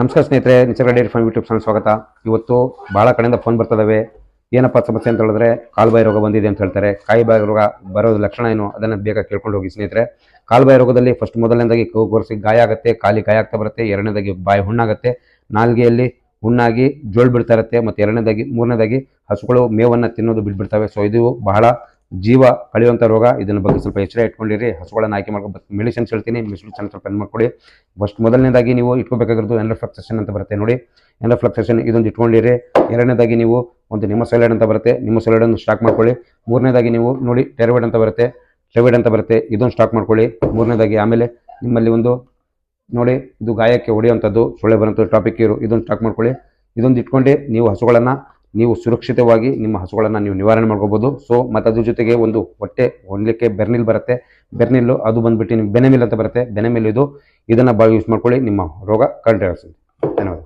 ನಮಸ್ಕಾರ ಸ್ನೇಹಿತರೆ Nisarga dairy farm YouTube channel ಸ್ವಾಗತ. ಇವತ್ತು ಭಾಳ ಕಡೆಯಿಂದ ಫೋನ್ ಬರ್ತದವೆ. ಏನಪ್ಪ ಸಮಸ್ಯೆ ಅಂತ ಹೇಳಿದ್ರೆ ಕಾಲುಬಾಯಿ ರೋಗ ಬಂದಿದೆ ಅಂತ ಹೇಳ್ತಾರೆ. ಕಾಯಿ ಬಾಯಿ ರೋಗ ಬರೋದು ಲಕ್ಷಣ ಏನು? ಅದನ್ನು ಬೇಗ ಕೇಳ್ಕೊಂಡು ಹೋಗಿ ಸ್ನೇಹಿತರೆ. ಕಾಲುಬಾಯಿ ರೋಗದಲ್ಲಿ ಫಸ್ಟ್ ಮೊದಲನೇದಾಗಿ ಕೂಗೊರೆಸಿ ಗಾಯ ಆಗುತ್ತೆ ಕಾಲಿ ಗಾಯ ಆಗ್ತಾ ಬರುತ್ತೆ, ಎರಡನೇದಾಗಿ ಬಾಯಿ ಹುಣ್ಣಾಗುತ್ತೆ, ನಾಲ್ಗೆಯಲ್ಲಿ ಹುಣ್ಣಾಗಿ ಜೋಳು ಬಿಡ್ತಾ ಇರುತ್ತೆ, ಮತ್ತು ಎರಡನೇದಾಗಿ, ಮೂರನೇದಾಗಿ ಹಸುಗಳು ಮೇವನ್ನು ತಿನ್ನೋದು ಬಿಟ್ಬಿಡ್ತವೆ. ಸೊ ಇದು ಬಹಳ ಜೀವ ಕಳೆಯುವಂಥ ರೋಗ, ಇದನ್ನ ಬಗ್ಗೆ ಸ್ವಲ್ಪ ಎಚ್ಚರ ಇಟ್ಕೊಂಡಿರಿ. ಹಸುಗಳನ್ನು ಆಯ್ಕೆ ಮಾಡ್ಕೊಂಡು ಮೆಡಿಸಿನ್ಸ್ ಹೇಳ್ತೀನಿ. ಮೆಡಿಸಿನ್ ಚೆನ್ನಾಗಿ ಸ್ವಲ್ಪ ಮಾಡ್ಕೊಳ್ಳಿ ಫಸ್ಟ್ ಮೊದಲನೇದಾಗಿ ನೀವು ಇಟ್ಕೋಬೇಕಾಗಿರೋದು ಎನ್ರಫ್ಲಕ್ಸೇಷನ್ ಅಂತ ಬರುತ್ತೆ ನೋಡಿ. ಎನ್ರಫ್ಲಕ್ಸೇಷನ್ ಇದೊಂದು ಇಟ್ಕೊಂಡಿರಿ. ಎರಡನೇದಾಗಿ ನೀವು ಒಂದು ನಿಮ್ಮ ಸೈಲೈಡ್ ಅಂತ ಬರುತ್ತೆ. ನಿಮ್ಮ ಸೈಲೈಡ್ ಅನ್ನು ಸ್ಟಾಕ್ ಮಾಡ್ಕೊಳ್ಳಿ. ಮೂರನೇದಾಗಿ ನೀವು ನೋಡಿ ಟೆರವೈಡ್ ಅಂತ ಬರುತ್ತೆ. ಟೆರವೈಡ್ ಅಂತ ಬರುತ್ತೆ. ಇದೊಂದು ಸ್ಟಾಕ್ ಮಾಡ್ಕೊಳ್ಳಿ. ಮೂರನೇದಾಗಿ ಆಮೇಲೆ ನಿಮ್ಮಲ್ಲಿ ಒಂದು ನೋಡಿ, ಇದು ಗಾಯಕ್ಕೆ ಹೊಡೆಯುವಂಥದ್ದು ಸೊಳ್ಳೆ ಬರುವಂಥ ಟಾಪಿಕ್ ಇರು. ಇದೊಂದು ಸ್ಟಾಕ್ ಮಾಡ್ಕೊಳ್ಳಿ. ಇದೊಂದು ಇಟ್ಕೊಂಡು ನೀವು ಹಸುಗಳನ್ನು ನೀವು ಸುರಕ್ಷಿತವಾಗಿ ನಿಮ್ಮ ಹಸುಗಳನ್ನು ನೀವು ನಿವಾರಣೆ ಮಾಡ್ಕೋಬೋದು. ಸೊ ಮತ್ತು ಅದ್ರ ಜೊತೆಗೆ ಒಂದು ಹೊಟ್ಟೆ ಹೊಂದಲಿಕ್ಕೆ ಬೆರ್ನಿಲ್ ಬರುತ್ತೆ. ಬೆರ್ನಿಲ್ಲು ಅದು ಬಂದ್ಬಿಟ್ಟು ನಿಮ್ಗೆ ಬೆನೆಮಿಲ್ ಅಂತ ಬರುತ್ತೆ. ಬೆನೆಮಿಲ್ ಇದು. ಇದನ್ನು ಭಾಳ ಯೂಸ್ ಮಾಡ್ಕೊಳ್ಳಿ. ನಿಮ್ಮ ರೋಗ ಕಂಟ್ರೋಲ್ ಧನ್ಯವಾದ.